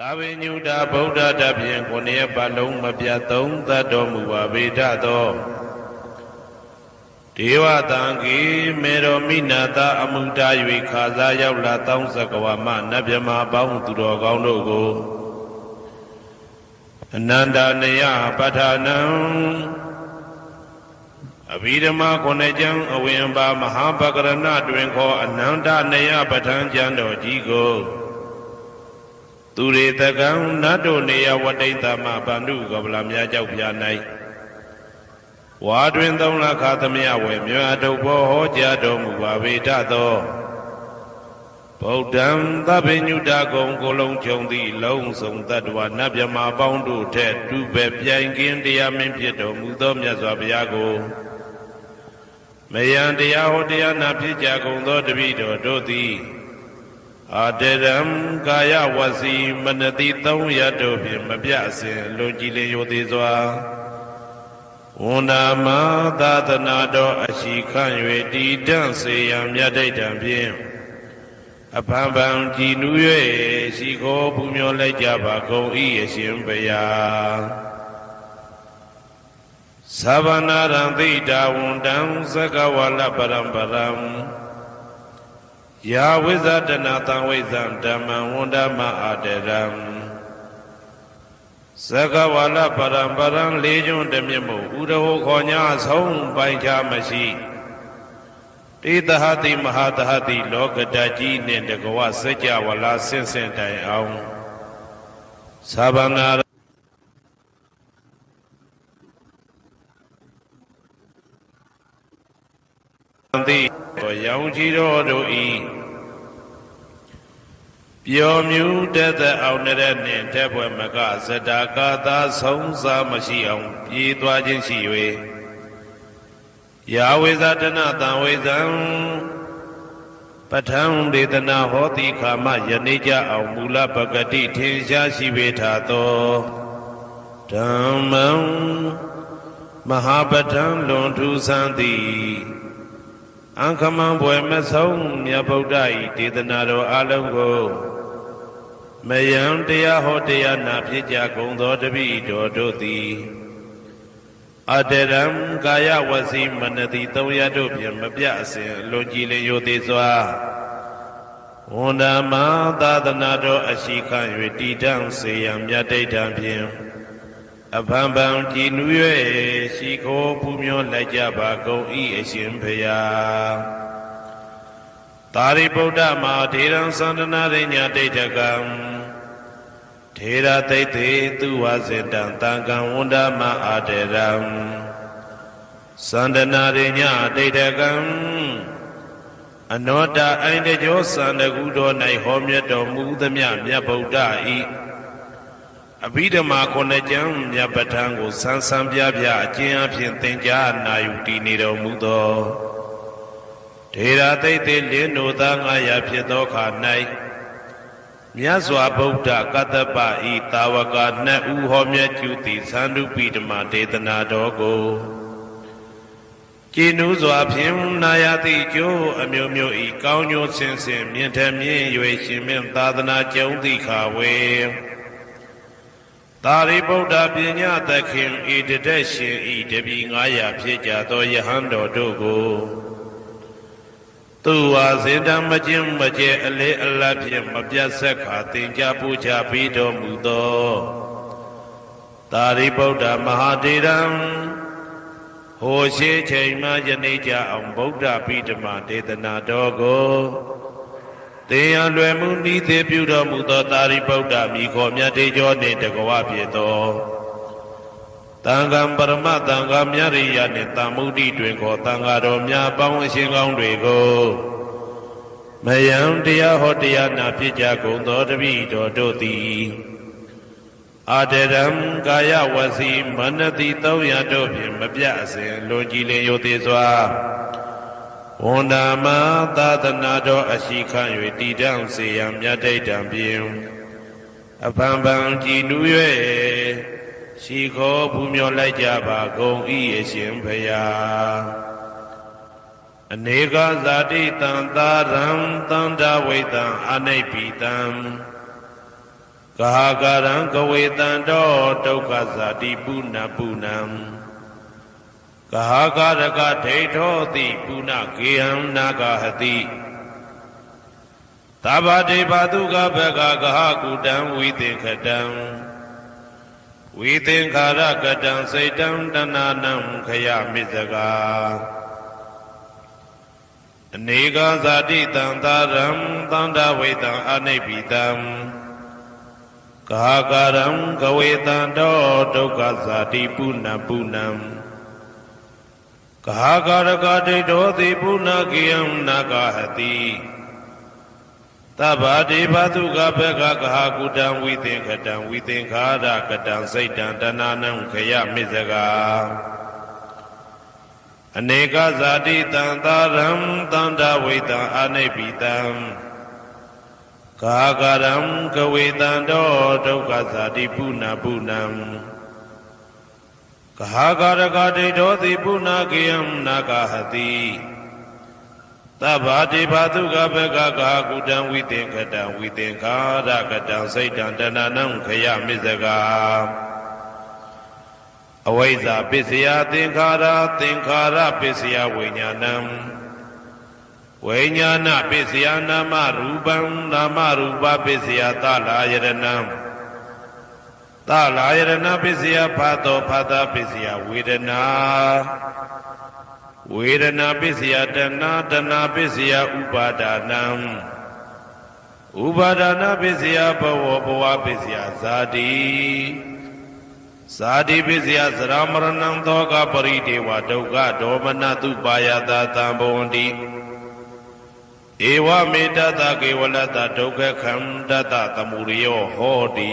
သာဝိညုတာဗုဒ္ဓတဖြင့်ကိုယ်ရဲ့ပတ်လုံးမပြတ်သုံးသတ်တော်မူပါဗေဒသောဒေဝတံကေမေတော်မိနာတာအမှုတာ၍ခါစားရောက်လာတောင်းစကဝမနတ်မြမာပေါင်းသူတော်ကောင်းတို့ကိုအနန္တနယပဋ္ဌာနံအဘိဓမ္မာခုနှစ်ကျမ်းအဝင်ပါမဟာပကရဏတွင်ခေါ်အနန္တနယပဋ္ဌာန်းကျမ်းတော်ကြီးကို သူရေတကံနတ်တို့နေယဝတိတ္တမဗန္ဓုကပလများကြောက်ပြ၌ဝါတွင်သုံးလခါသမယဝေမြတ်တုဘောဟောကြားတော်မူပါပေတသောဗုဒ္ဓံသဗ္ဗညုတကုံကိုလုံးခြုံသည့်လုံးစုံတ attva နတ်မြမာပေါင်းတို့ထက်တူပဲပြိုင်ကင်းတရားမင်းဖြစ်တော်မူသောမြတ်စွာဘုရားကိုမယံတရားဟောတရားနာဖြစ်ကြကုန်သောတပည့်တော်တို့သည် အာတရံကာယဝစီမနတိသုံးရတို့ဖြင့်မပြအစဉ်လွန်ကြည်လင်ရိုသေးစွာဝန္ဒာမသာသနာတော်အရှိခန့်၍တည်တံ့စေရန်မြတ်ဒိဋ္ဌံဖြင့်အဖန်ဖန်ကြည်နူး၍ရှိခိုးပူမျောလိုက်ကြပါကုန်၏အရှင်ဘုရားသဗ္ဗနာရံသိတာဝန္တံသကဝါလပရံပရံ ယာဝိဇဒနာတံဝိဇံဓမ္မံဝန္ဒမအာတရံသကဝါလပရံပရံလေးကျွန်းတမြတ်မို့ဥရဟောခေါ်ညာဆုံးပိုင်ချမရှိတေတဟတိမဟာတဟတိလောကတကြီးနှင့်တကဝစัจ java လာဆင့်ဆင့်တိုင်အောင်သာဗနာ တိရောင်ကြီးတော်တို့ဤပျော်မြူတတ်တဲ့အောင်တဲ့နှင့်တဲ့ဘွယ်မကဇတာကာသာဆုံးစားမရှိအောင်ပြေးသွားခြင်းရှိ၍ယာဝေဇတနာတံဝေဇံပဋ္ဌံဒေသနာဟောတိခာမယနေ့ကြအောင်မူလပဂတိထင်ရှားရှိပေထာသောဓမ္မံမဟာပဋ္ဌံလွန်ထူးဆန်းသည် အံခမံဘွယ်မဆုံးမြတ်ဗုဒ္ဓဤဒေသနာတော်အလုံးကိုမယံတရားဟောတရားနာဖြစ်ကြကုန်သောတပည့်တော်တို့သည်အတရံကာယဝစီမနတိသုံးရတို့ဖြင့်မပြအစဉ်လွန်ကြည်လင်ရိုသေးစွာဝန္ဒမသာသနာတော်အရှိခံ၍တည်တံ့စေရန်မြတ်ဒိဋ္ဌံဖြင့် အဖန်ဖန်ကြည်နူး၍ရှိခိုးပူမျောလိုက်ကြပါကုန်၏အရှင်ဖရာသာရိပုတ္တမဟာထေရံသန္တနာရိညာဒိဋ္ဌကံထေရသိသိသူဝစေတံတံကံဝန္ဒမအာတေရံသန္တနာရိညာဒိဋ္ဌကံအနောတအိန္ဒကြောသန္တကုတော်၌ဟောမြတ်တော်မူသမျှမြတ်ဗုဒ္ဓဤ အဘိဓမ္မာခုနှစ်ကျမ်းမြတ်ပဋ္ဌာန်းကိုဆန်းဆန်းပြပြအကျဉ်းအဖြစ်သင်ကြားနာယူတည်နေတော်မူသောဒေရာသိတ်သိလင်းတို့သား900ဖြစ်သောခါ၌မြတ်စွာဘုရားကတ္တပဤတာဝကနှက်ဥဟောမြတ်ကျူသည်သန္ဓုပိဓမ္မာဒေသနာတော်ကိုကျင်းဥစွာဖြင့်နာယတိကျိုးအမျိုးမျိုးဤကောင်းကျိုးဆင်းဆင်းမြင့်ထမြင့်၍ရှင်မြင့်သာသနာကျုံသည့်ခါဝေ သာရိပုတ္တပညာသခင်ဤတတက်ရှင်ဤတပီ900ဖြစ်ကြသောယဟန်တော်တို့ကိုသူဝါစင်တံမကျင်းမကျဲအလေအလတ်ဖြင့်မပြတ်ဆက်ခါတင်ကြပူချပြီးတော်မူသောသာရိပုတ္တမဟာတေရံဟိုရှိချိန်မှယနေ့ကြအောင်ဗုဒ္ဓပိဓမ္မာဒေသနာတော်ကို တေယံလွယ်မှုဤသေးပြုတော်မူသောသာရိပုတ္တမိခေါ်မြတ်တေကျော်နှင့်တကဝဖြစ်သောတန်ခံပရမတန်ခါမြရိယနှင့်တမ္မုဒ္ဒိတွင်ခေါ်တန်ခါတော်များပေါင်းအရှင်ကောင်းတွေကိုမယံတရားဟောတရားနာဖြစ်ကြကုန်သောတပည့်တော်တို့သည်အာတရံကာယဝစီမနတိသုံးရတို့ဖြင့်မပြအစဉ်လွန်ကြည်လင်ရိုသေးစွာ ဝန္ဒာမသာသနာတော်အရှိခံ၍တည်တံ့စေရန်မြတ်ဒိဋ္ဌံဖြင့်အဖန်ဖန်ကြည်နူး၍ရှိခေါ်ပူမျောလိုက်ကြပါကုန်၏အရှင်ဖရာအနေကဇာတိတံသာရံတန္တာဝိတံအနိဗ္ဗိတံကဟာကာရံကဝေတံတောဒုက္ခဇာတိပုဏ္ဏပုဏ္ဏံက ဟာကာရကဒိဋ္ဌောတိပုဏ္ဏကေဟံနာဂဟတိသဗ္ဗတေဘာတုကဘကကဟာကုတံဝိသင်္ခတံဝိသင်္ခာရကတံစိတ်တံတဏနံခယမိစကာအနေကဇာတိတံသာရံသန္တာဝိတံအနိဗ္ဗိတံကာကာရံကဝေတံတောဒုက္ခဇာတိပုဏ္ဏပုဏ္ဏံ ကာကာရကဒိဋ္ဌောတိပုဏ္ဏကိယံနာဂဟတိသဗ္ဗတိဘာတုကဘကကဟာကုတံဝိသင်္ခတံဝိသင်္ခာရကတံစိတ်တံတဏနံခယမိစကာအနေကဇာတိတံသာရံတန္တဝိတံအနိဗ္ဗိတံကာကရံကဝေတံတောဒုက္ခဇာတိပုဏ္ဏပုဏ္ဏံ ကာကရကတိတောတိပုဏ္ဏကေယံနာဂဟတိသဗ္ဗတိဘာတုကဘကကာကုတံဝိသင်္ခတံဝိသင်္ခာရကတံစိတ်တံတဏနံခယမိစကာအဝိဇ္ဇာပစ္စယသင်္ခါရသင်္ခါရပစ္စယဝိညာဏံဝိညာဏပစ္စယနာမရူပံနာမရူပပစ္စယသလာယရဏံ သလာယရဏပစ္စယဖတ်တော်ဖတ်တာပစ္စယဝေဒနာဝေဒနာပစ္စယတဏတဏပစ္စယဥပါဒာနံဥပါဒနာပစ္စယဘဝဘဝပစ္စယဇာတိဇာတိပစ္စယသရမရဏံသောကပရိဒေဝဒုက္ခဒေါမနတုပါယတာတံဘဝန္တိဧဝမေတ္တကေဝလတ္တဒုက္ခခန္တတသမုရိယောဟောတိ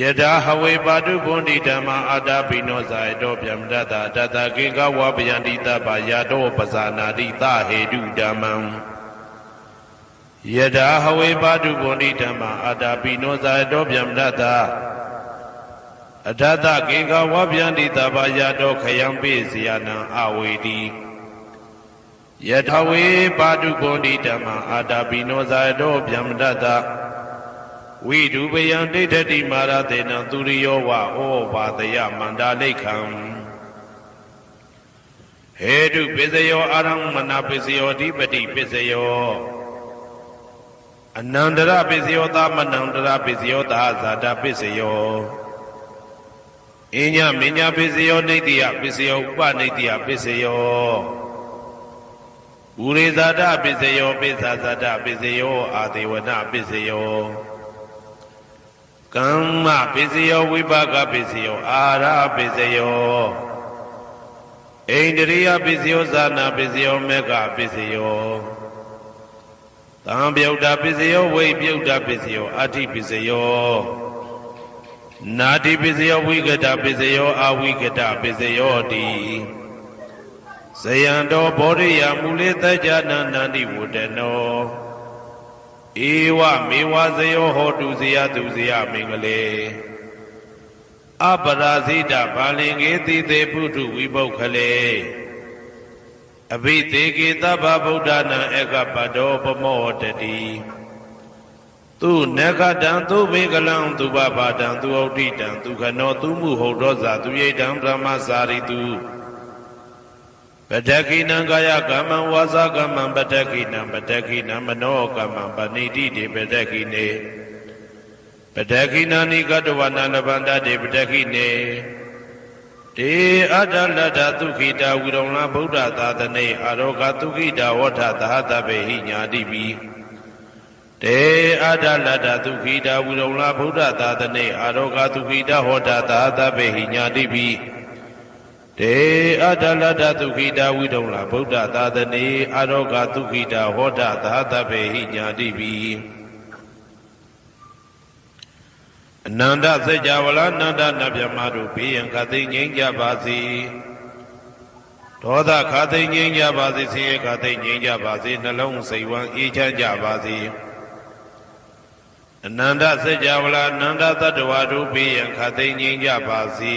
ယထာဟဝေပါတုဘုန်တိဓမ္မာအာတာပိနောဇာယတောဗျမတတတတကေကဝပယန္တိတပယာတောပဇာနာတိသဟေတုဓမ္မံယထာဟဝေပါတုဘုန်တိဓမ္မာအာတာပိနောဇာယတောဗျမတတအထတကေကဝပယန္တိတပယာတောခယံပိစီယနံအဝေတိယထာဝေပါတုဘုန်တိဓမ္မာအာတာပိနောဇာယတောဗျမတတ ဝိဒုပယံဒိဋ္ဌတိမာရတေနံသူရိယောဝဩဘာတယမန္တာလိခံဟေတုပစ္စယောအာရမဏပစ္စယောဓိပတိပစ္စယောအနန္တရပစ္စယောသမနန္တရပစ္စယောသာဇာတပစ္စယောအညမညာပစ္စယောနေတိယပစ္စယောဥပနေတိယပစ္စယောဥရိဇာတပစ္စယောပိစ္ဆာဇာတပစ္စယောအာဒေဝနာပစ္စယော ကမ္မပစ္စယောဝိပါကပစ္စယောအာရပစ္စယောဣန္ဒြိယပစ္စယောဇာနာပစ္စယောမေဃပစ္စယောသံပြုတ်တာပစ္စယောဝိပြုတ်တာပစ္စယောအာတိပစ္စယောနာတိပစ္စယောဝိကတပစ္စယောအာဝိကတပစ္စယောတိဇယံတော်ဘောရိယမူလေတကြနာနန္တိဝတ္တနော ဧဝမေဝဇယောဟောတုဇယသူဇယမင်္ဂလေအပရာဇိတဘာလင်္ကေတိတေပုထုဝိပုခလေအဘိသေကေသဗ္ဗဗုဒ္ဓနာဧကပတောပမောတတိသူနဂတံသူဘေကလံသူဘဘာတံသူဩဋ္ဌိတံသူခနောသူမှုဟုတ်သောဇာသူရိတံဗြဟ္မစာရိတု ပတကိနံကာယကမ္မံဝါစာကမ္မံပတကိနံပတကိနံမနောကမ္မံပဏိတိတေပတကိနေပတကိနာနိကတဝနာနဗန္တတေပတကိနေတေအတ္တလတ္တသုခိတာဝိရုံလဗုဒ္ဓသာသနေအာရောဂသုခိတာဝဋ္ဌသဟတပေဟိညာတိပိတေအတ္တလတ္တသုခိတာဝိရုံလဗုဒ္ဓသာသနေအာရောဂသုခိတာဟောတသဟတပေဟိညာတိပိ တေအတ္တလတ္တသုခိတာဝိရုံလဗုဒ္ဓသာသနေအာရောဂသုခိတာဟောတသဟတပေဟိညာတိပိအနန္တစัจ java လာနန္ဒနဗျမတို့ဘေးရန်ခသိငြိမ်းကြပါစေဒေါသခသိငြိမ်းကြပါစေဆင်းရဲခသိငြိမ်းကြပါစေနှလုံးစိတ်ဝမ်းအေးချမ်းကြပါစေအနန္တစัจ java လာနန္ဒတတ္တဝါတို့ဘေးရန်ခသိငြိမ်းကြပါစေ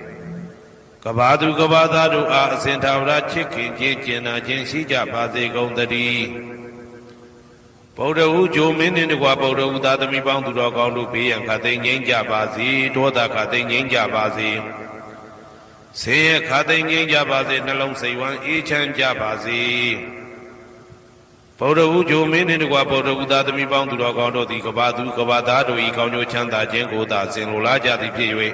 ကဘာသူကဘာသားတို့အားအစဉ်သာဝရချစ်ခင်ခြင်းကျင်နာခြင်းရှိကြပါစေကုန်သတည်းဗုဒ္ဓဟူဂျိုမင်းနှင့်တကွာဗုဒ္ဓဟူသာသမီပေါင်းသူတော်ကောင်းတို့ဘေးရန်ခတ်သိမ်းငြိမ်းကြပါစေဒေါသခတ်သိမ်းငြိမ်းကြပါစေဆေးရခတ်သိမ်းငြိမ်းကြပါစေနှလုံးစိတ်ဝမ်းအေးချမ်းကြပါစေဗုဒ္ဓဟူဂျိုမင်းနှင့်တကွာဗုဒ္ဓဟူသာသမီပေါင်းသူတော်ကောင်းတို့သည်ကဘာသူကဘာသားတို့ဤကောင်းကျိုးချမ်းသာခြင်းကိုသာစင်လိုလားကြသည်ဖြစ်၍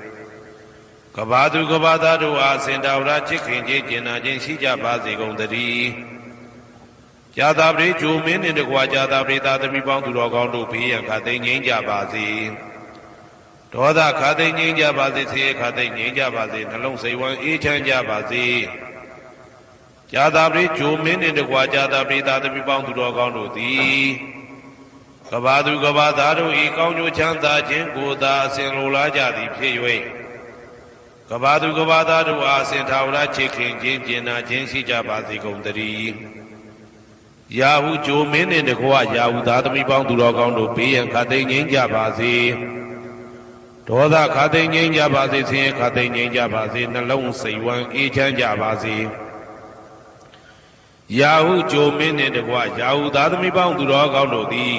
ကဘာသူကဘာသားတို့အားစင်တာဝရချစ်ခင်ခြင်းကျင်နာခြင်းရှိကြပါစေကုန်သတည်းကြာသာပရိဂျိုမင်းနှင့်တကွာကြာသာပရိသာသမီပေါင်းသူတော်ကောင်းတို့ဘေးရန်ခသိငြိမ်းကြပါစေဒေါသခသိငြိမ်းကြပါစေဆေးခသိငြိမ်းကြပါစေနှလုံးစိတ်ဝမ်းအေးချမ်းကြပါစေကြာသာပရိဂျိုမင်းနှင့်တကွာကြာသာပရိသာသမီပေါင်းသူတော်ကောင်းတို့သည်ကဘာသူကဘာသားတို့ဤကောင်းကျိုးချမ်းသာခြင်းကိုသာအစဉ်လိုလားကြသည်ဖြစ်၍ ကဘာသူကဘာသားတို့အားစင်ထာဝရချစ်ခင်ခြင်းကျင်နာခြင်းရှိကြပါစေကုန်သတည်းယာဟုဂျိုမင်းနှင့်တကွယာဟုသားသမီးပေါင်းသူတော်ကောင်းတို့ဘေးရန်ခတ်သိမ်းငြိမ်းကြပါစေဒေါသခတ်သိမ်းငြိမ်းကြပါစေဆင်းရဲခတ်သိမ်းငြိမ်းကြပါစေနှလုံးစိတ်ဝမ်းအေးချမ်းကြပါစေယာဟုဂျိုမင်းနှင့်တကွယာဟုသားသမီးပေါင်းသူတော်ကောင်းတို့သည်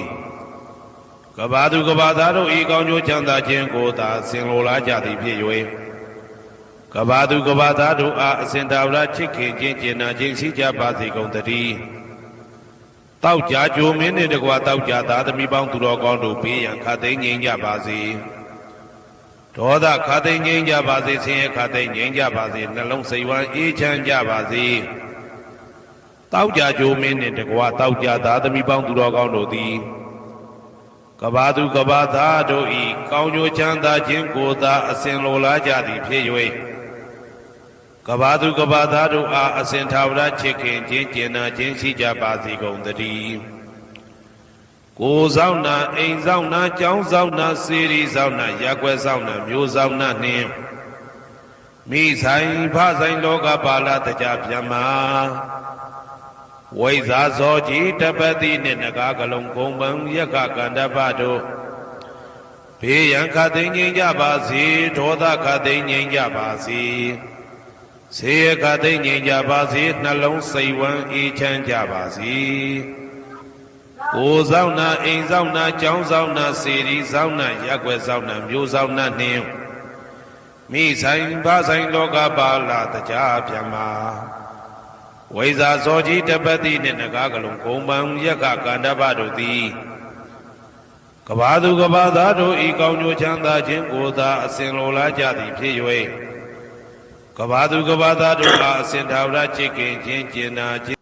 ကဘာသူကဘာသားတို့ဤကောင်းကျိုးချမ်းသာခြင်းကိုသာဆင်လိုလားကြသည်ဖြစ်၍ ကဘာသူကဘာသားတို့အားအစဉ်တာဝရချစ်ခင်ခြင်းကျင်နာခြင်းရှိကြပါစေကုန်သတည်းတောက်ကြကြိုမင်းနှင့်တကွာတောက်ကြသားသမီးပေါင်းသူတော်ကောင်းတို့ဘေးရန်ခတ်သိမ်းငြိမ်းကြပါစေဒေါသခတ်သိမ်းငြိမ်းကြပါစေဆင်းရဲခတ်သိမ်းငြိမ်းကြပါစေနှလုံးစိတ်ဝမ်းအေးချမ်းကြပါစေတောက်ကြကြိုမင်းနှင့်တကွာတောက်ကြသားသမီးပေါင်းသူတော်ကောင်းတို့သည်ကကဘာသူကဘာသားတို့ဤကောင်းကျိုးချမ်းသာခြင်းကိုသာအစဉ်လိုလားကြသည်ဖြစ်၍ ကဘာသူကဘာသားတို့အားအစဉ်သာဝရချစ်ခင်ခြင်းကျင်နာခြင်းရှိကြပါစေကုန်သတည်းကိုယ်ဆောင်နာအိမ်ဆောင်နာကျောင်းဆောင်နာစေရီဆောင်နာရက်ွယ်ဆောင်နာမျိုးဆောင်နာနှင့်မိဆိုင်ဖဆိုင်လောကပါဠတကြဗျမ္မာဝိဇာဇောကြီးတပတိနှင့်နဂါကလုံးကုံပံယက္ခကန္တပတို့ဘေးရန်ခတ်သိမ်းငြိမ်းကြပါစေဒေါသခတ်သိမ်းငြိမ်းကြပါစေ ဆေးရခတ်သိမ်းငြိမ်းကြပါစေနှလုံးစိတ်ဝမ်းအေးချမ်းကြပါစေကိုယ်ဆောင်နာအိမ်ဆောင်နာကျောင်းဆောင်နာစေရီဆောင်နာရက်ွယ်ဆောင်နာမျိုးဆောင်နာနှင့်မိဆိုင်ဘာဆိုင်လောကပါလာတကြဗျမ္မာဝိဇာဇောကြီးတပတိနှင့်နဂါကလုံးဂုံပံယက္ခကန္တပတို့သည်ကဘာသူကဘာသားတို့ဤကောင်းကျိုးချမ်းသာခြင်းကိုသာအစဉ်လိုလားကြသည်ဖြစ်၍ ကဘာသူကဘာသားတို့အားအစဉ်သာဝရချစ်ခင်ခြင်းကျင်နာခြင်း